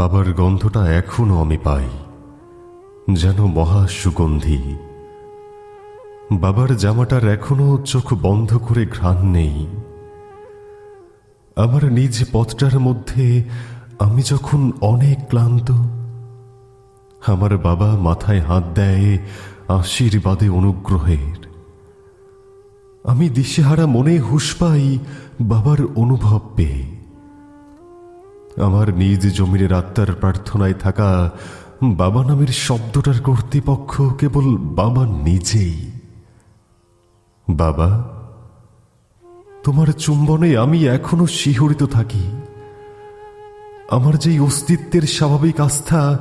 বাবার গন্ধটা এখনও আমি পাই, যেন মহা সুগন্ধি। বাবার জামাটার এখনও চোখ বন্ধ করে ঘ্রাণ নেই। আমার নিজ পথটার মধ্যে আমি যখন অনেক ক্লান্ত, আমার বাবা মাথায় হাত দেয় আশীর্বাদে অনুগ্রহের। আমি দিশেহারা মনে হুশ পাই বাবার অনুভব পেয়ে। আমার নিজ জমিনের আত্মার প্রার্থনায় থাকা বাবা নামের শব্দটার কর্তৃপক্ষ কেবল বাবা নিজেই। বাবা, তোমার চুম্বনে আমি এখনও শিহরিত থাকি। আমার যেই অস্তিত্বের স্বাভাবিক আস্থা,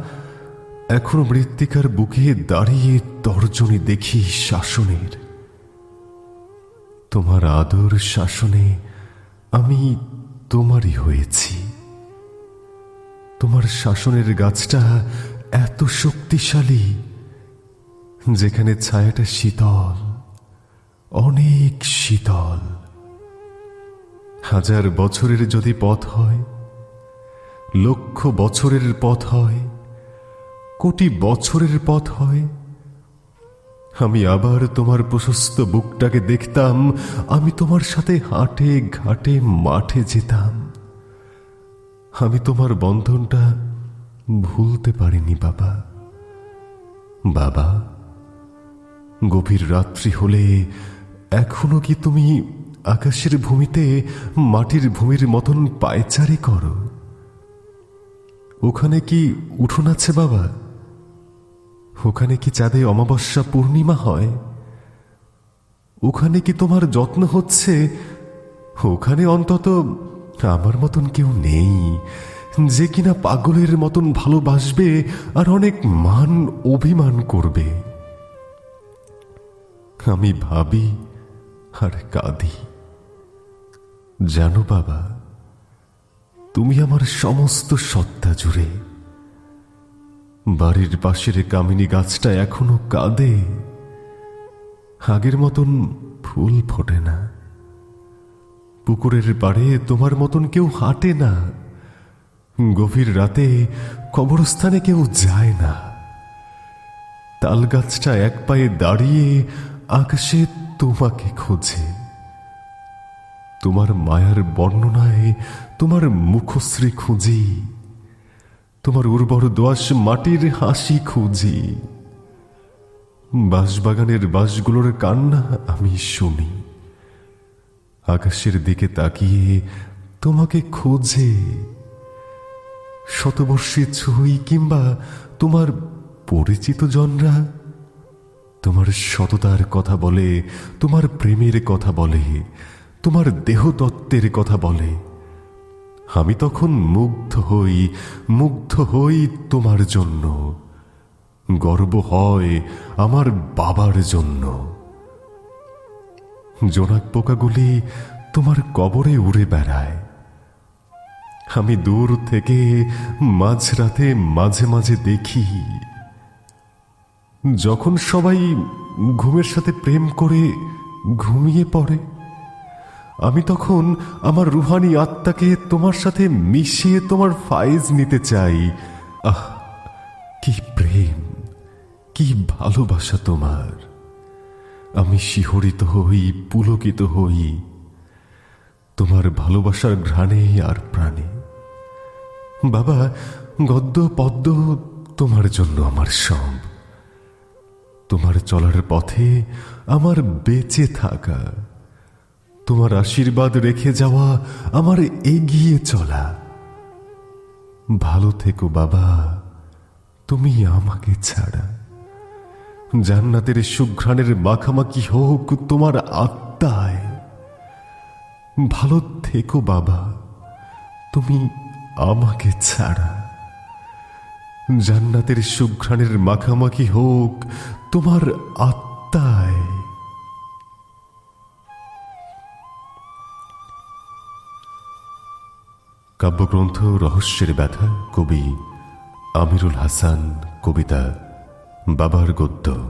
এখনও মৃত্তিকার বুকে দাঁড়িয়ে তর্জনী দেখি শাসনের। তোমার আদর শাসনে আমি তোমারই হয়েছি। তোমার শাসনের গাছটা এত শক্তিশালী, যেখানে ছায়াটা শীতল, অনেক শীতল। হাজার বছরের যদি পথ হয়, লক্ষ বছরের পথ হয়, কোটি বছরের পথ হয়, আমি আবার তোমার প্রশস্ত বুকটাকে দেখতাম, আমি তোমার সাথে হাটে ঘাটে মাঠে যেতাম। আমি তোমার বন্ধনটা ভুলতে পারিনি, বাবা। বাবা, গভীর রাত্রি হলে এখনও কি তুমি আকাশের ভূমিতে মাটির ভূমির মতন পায়চারি করো? ওখানে কি উঠোন আছে, বাবা? ওখানে কি চাঁদে অমাবস্যা পূর্ণিমা হয়? ওখানে কি তোমার যত্ন হচ্ছে? ওখানে অন্তত আমার মতন কেউ নেই, যে কিনা পাগলের মতন ভালোবাসবে আর অনেক মান অভিমান করবে। আমি ভাবি আর কাঁদি। জানো বাবা, তুমি আমার সমস্ত সত্তা জুড়ে। বাড়ির পাশের কামিনী গাছটা এখনও কাঁদে। আগের মতন ফুল ফোটে না। পুকুরের পাড়ে তোমার মতন কেউ হাঁটে না। গভীর রাতে কবরস্থানে কেউ যায় না। তাল গাছটা এক পায়ে দাঁড়িয়ে আকাশে তোমাকে খোঁজে। তোমার মায়ার বর্ণনায় তোমার মুখশ্রী খুঁজি। তোমার উর্বর দোয়াশ মাটির হাসি খুঁজি। বাঁশবাগানের বাঁশগুলোর কান্না আমি শুনি। আকাশের দিকে তাকিয়ে তোমাকে খোঁজে। শতবর্ষী ছুঁই কিংবা তোমার পরিচিত জনরা, তোমার সততার কথা বলে, তোমার প্রেমের কথা বলে, তোমার দেহতত্ত্বের কথা বলে। আমি তখন মুগ্ধ হই মুগ্ধ হই তোমার জন্য। গর্ব হয় আমার বাবার জন্য। জোনাক পোকাগুলি তোমার কবরে উড়ে বেড়ায়। আমি দূর থেকে মাঝরাতে মাঝে মাঝে দেখি, যখন সবাই ঘুমের সাথে প্রেম করে ঘুমিয়ে পড়ে, আমি তখন আমার রুহানি আত্মাকে তোমার সাথে মিশিয়ে তোমার ফাইজ নিতে চাই। আহ, কি প্রেম, কি ভালোবাসা তোমার। আমি শিহরিত হই, পুলকিত হই। তোমার ভালোবাসার ঘ্রাণে আর প্রাণে। বাবা, গদ্য পদ্ম তোমার জন্য আমার সব। তোমার চলার পথে আমার বেঁচে থাকা। তোমার আশীর্বাদ রেখে যাওয়া আমার এগিয়ে চলা। ভালো থেকো বাবা, তুমি আমাকে ছাড়া। জান্নাতের সুঘ্রাণের মাখামাখি হোক তোমার আত্মায়। ভালো থেকো বাবা, তুমি আমাকে ছাড়া। জান্নাতের সুঘ্রাণের মাখামাখি হোক তোমার আত্মায়। কাব্যগ্রন্থ রহস্যের ব্যথা, কবি আমিরুল হাসান, কবিতা বাবার গদ্য।